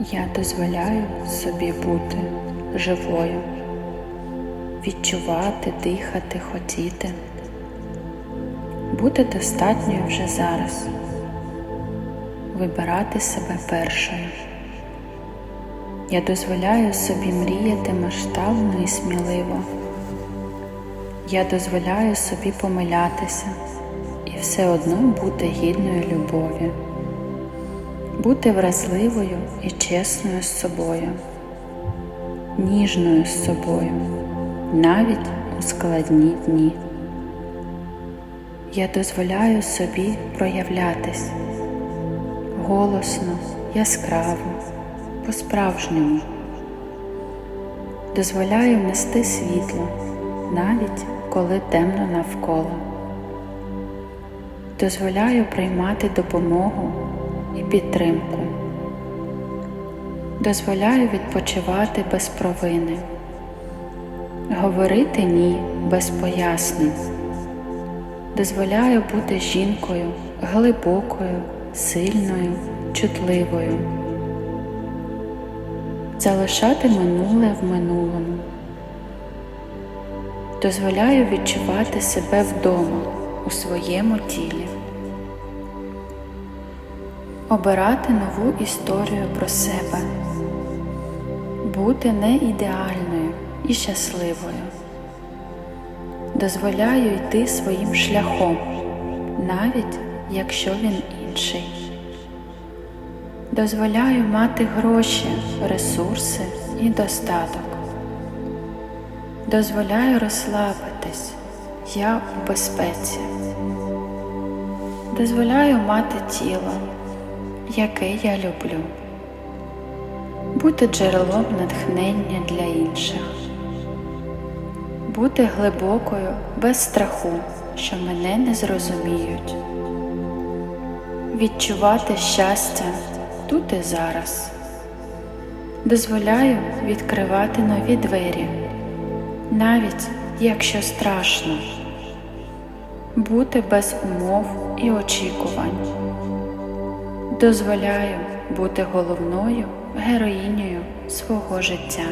Я дозволяю собі бути живою, відчувати, дихати, хотіти, бути достатньою вже зараз, вибирати себе першою. Я дозволяю собі мріяти масштабно і сміливо. Я дозволяю собі помилятися і все одно бути гідною любові, бути вразливою і чесною з собою, ніжною з собою, навіть у складні дні. Я дозволяю собі проявлятись голосно, яскраво, по-справжньому. Дозволяю нести світло, навіть коли темно навколо. Дозволяю приймати допомогу і підтримку. Дозволяю відпочивати без провини, говорити ні без пояснень. Дозволяю бути жінкою глибокою, сильною, чутливою. Залишати минуле в минулому. Дозволяю відчувати себе вдома у своєму тілі. Обирати нову історію про себе, бути не ідеальною і щасливою. Дозволяю йти своїм шляхом, навіть якщо він інший. Дозволяю мати гроші, ресурси і достаток. Дозволяю розслабитись, я у безпеці. Дозволяю мати тіло, яке я люблю, бути джерелом натхнення для інших, бути глибокою без страху, що мене не зрозуміють, відчувати щастя тут і зараз. Дозволяю відкривати нові двері навіть якщо страшно, бути без умов і очікувань. Дозволяю бути головною героїнею свого життя.